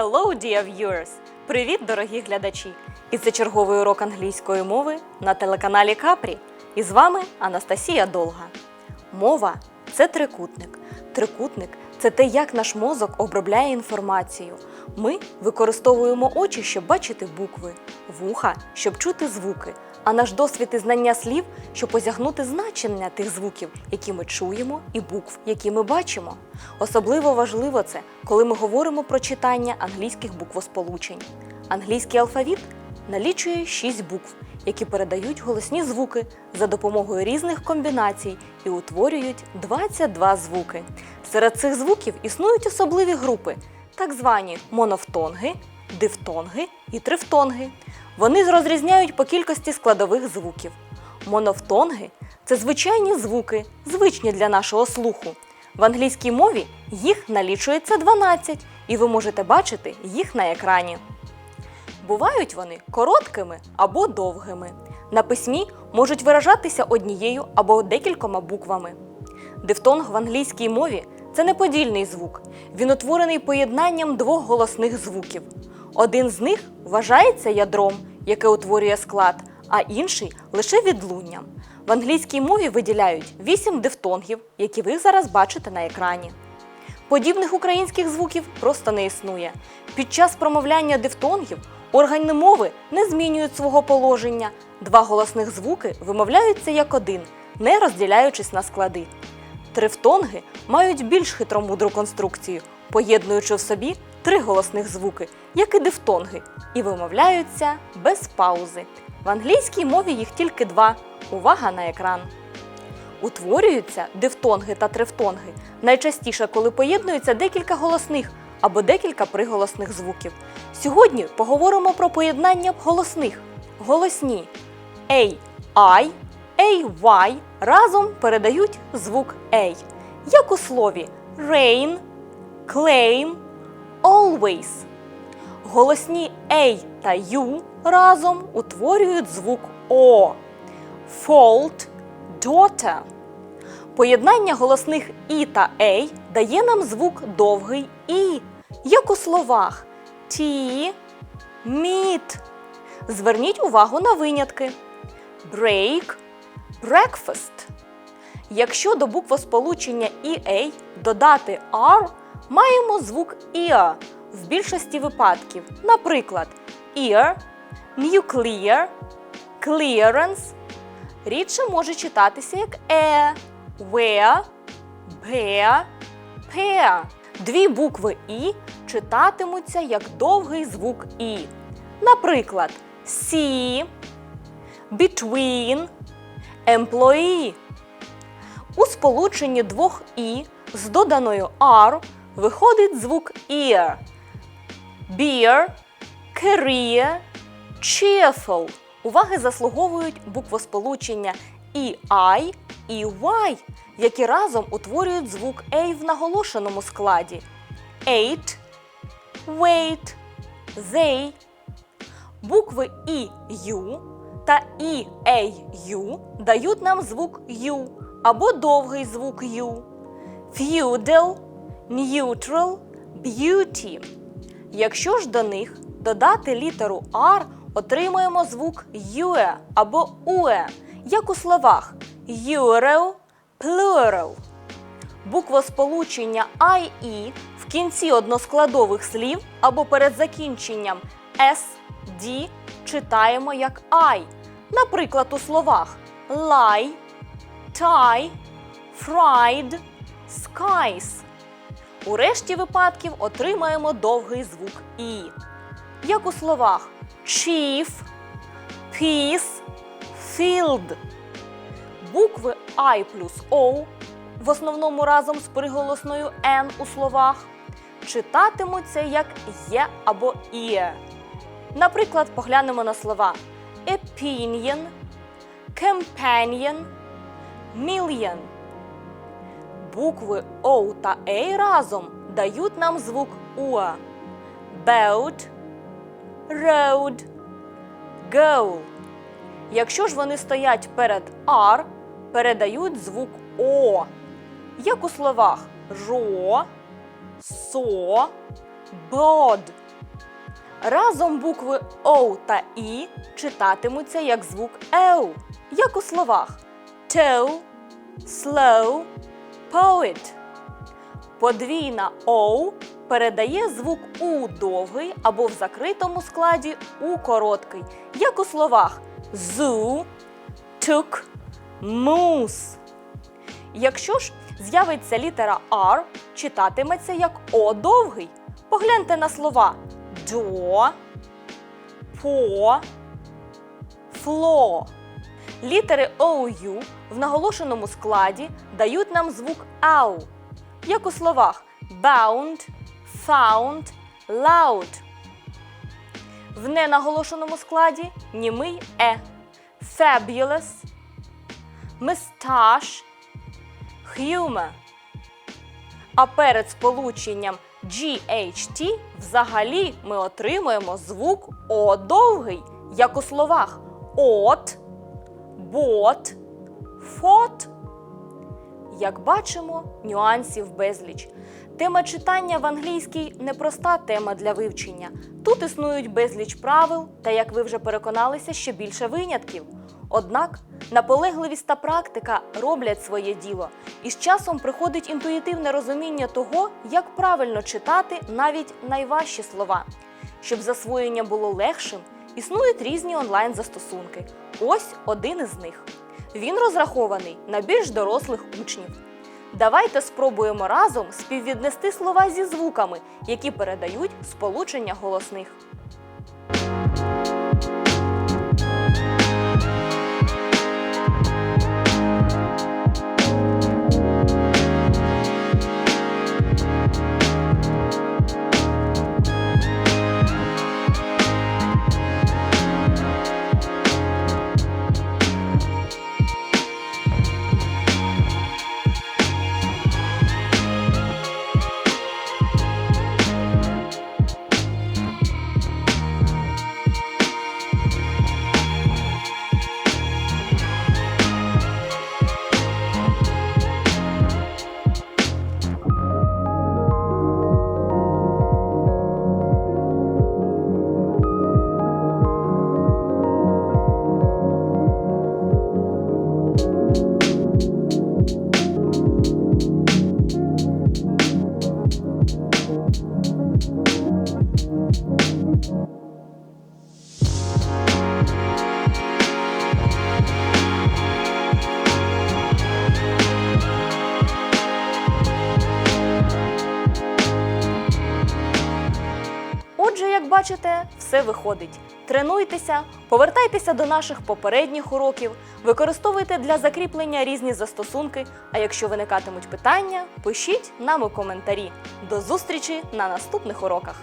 Hello, dear viewers! Привіт, дорогі глядачі! І це черговий урок англійської мови на телеканалі Капрі. І з вами Анастасія Долга. Мова це трикутник. Трикутник це те, як наш мозок обробляє інформацію. Ми використовуємо очі, щоб бачити букви, вуха, щоб чути звуки, а наш досвід і знання слів, щоб осягнути значення тих звуків, які ми чуємо, і букв, які ми бачимо. Особливо важливо це, коли ми говоримо про читання англійських буквосполучень. Англійський алфавіт налічує 6 букв, які передають голосні звуки за допомогою різних комбінацій і утворюють 22 звуки. Серед цих звуків існують особливі групи, так звані монофтонги, дифтонги і трифтонги. Вони розрізняють по кількості складових звуків. Монофтонги це звичайні звуки, звичні для нашого слуху. В англійській мові їх налічується 12, і ви можете бачити їх на екрані. Бувають вони короткими або довгими. На письмі можуть виражатися однією або декількома буквами. Дифтонг в англійській мові це неподільний звук. Він утворений поєднанням двох голосних звуків. Один з них вважається ядром, яке утворює склад, а інший лише відлунням. В англійській мові виділяють 8 дифтонгів, які ви зараз бачите на екрані. Подібних українських звуків просто не існує. Під час промовляння дифтонгів органи мови не змінюють свого положення. Два голосних звуки вимовляються як один, не розділяючись на склади. Трифтонги мають більш хитромудру конструкцію, поєднуючи в собі три голосних звуки, як і дифтонги, і вимовляються без паузи. В англійській мові їх тільки два. Увага на екран! Утворюються дифтонги та трифтонги найчастіше, коли поєднуються декілька голосних або декілька приголосних звуків. Сьогодні поговоримо про поєднання голосних. Голосні A, I, AY разом передають звук A, як у слові rain, claim, always. Голосні A та U разом утворюють звук О. Fault, daughter. Поєднання голосних І та Ей дає нам звук довгий І, як у словах tea, meat. Зверніть увагу на винятки. Break, breakfast. Якщо до буквосполучення EA додати R, маємо звук EA в більшості випадків. Наприклад, ear, nuclear, clearance. Рідше може читатися як е, where, bear, pair. Дві букви І читатимуться як довгий звук І. Наприклад, see, between, employee. У сполученні двох І з доданою R виходить звук ear. Beer, career, cheerful. Уваги заслуговують буквосполучення і I, і Y, які разом утворюють звук A в наголошеному складі. Eight, wait, they. Букви І, Ю та І, A, Ю дають нам звук Ю або довгий звук Ю. Feudal, neutral, beauty. Якщо ж до них додати літеру R, отримаємо звук юе або уе, як у словах Euro, plural. Буквосполучення IE в кінці односкладових слів або перед закінченням S, D читаємо як I. Наприклад, у словах lie, tie, fried, skies. У решті випадків отримаємо довгий звук І. Як у словах chief, peace, field. Букви I плюс O, в основному разом з приголосною N у словах, читатимуться як є або іє. Наприклад, поглянемо на слова opinion, companion, million. Букви O та A разом дають нам звук уа. Boat, road, goal. Якщо ж вони стоять перед R, передають звук О, як у словах жо, со, bod. Разом букви О та І читатимуться як звук Еу, як у словах toe, slow, poet. Подвійна О передає звук У довгий або в закритому складі У короткий, як у словах zoo, took, moose. Якщо ж з'явиться літера R, читатиметься як О довгий. Погляньте на слова до, по, фло. Літери OU в наголошеному складі дають нам звук ау, як у словах bound, found, loud. В ненаголошеному складі німий е, fabulous, moustache, humor. А перед сполученням GHT взагалі ми отримуємо звук О довгий, як у словах от, бот, фот. Як бачимо, нюансів безліч. Тема читання в англійській непроста тема для вивчення. Тут існують безліч правил та, як ви вже переконалися, ще більше винятків. Однак наполегливість та практика роблять своє діло, і з часом приходить інтуїтивне розуміння того, як правильно читати навіть найважчі слова. Щоб засвоєння було легшим, існують різні онлайн-застосунки. Ось один із них. Він розрахований на більш дорослих учнів. Давайте спробуємо разом співвіднести слова зі звуками, які передають сполучення голосних. Бачите, все виходить. Тренуйтеся, повертайтеся до наших попередніх уроків, використовуйте для закріплення різні застосунки. А якщо виникатимуть питання, пишіть нам у коментарі. До зустрічі на наступних уроках.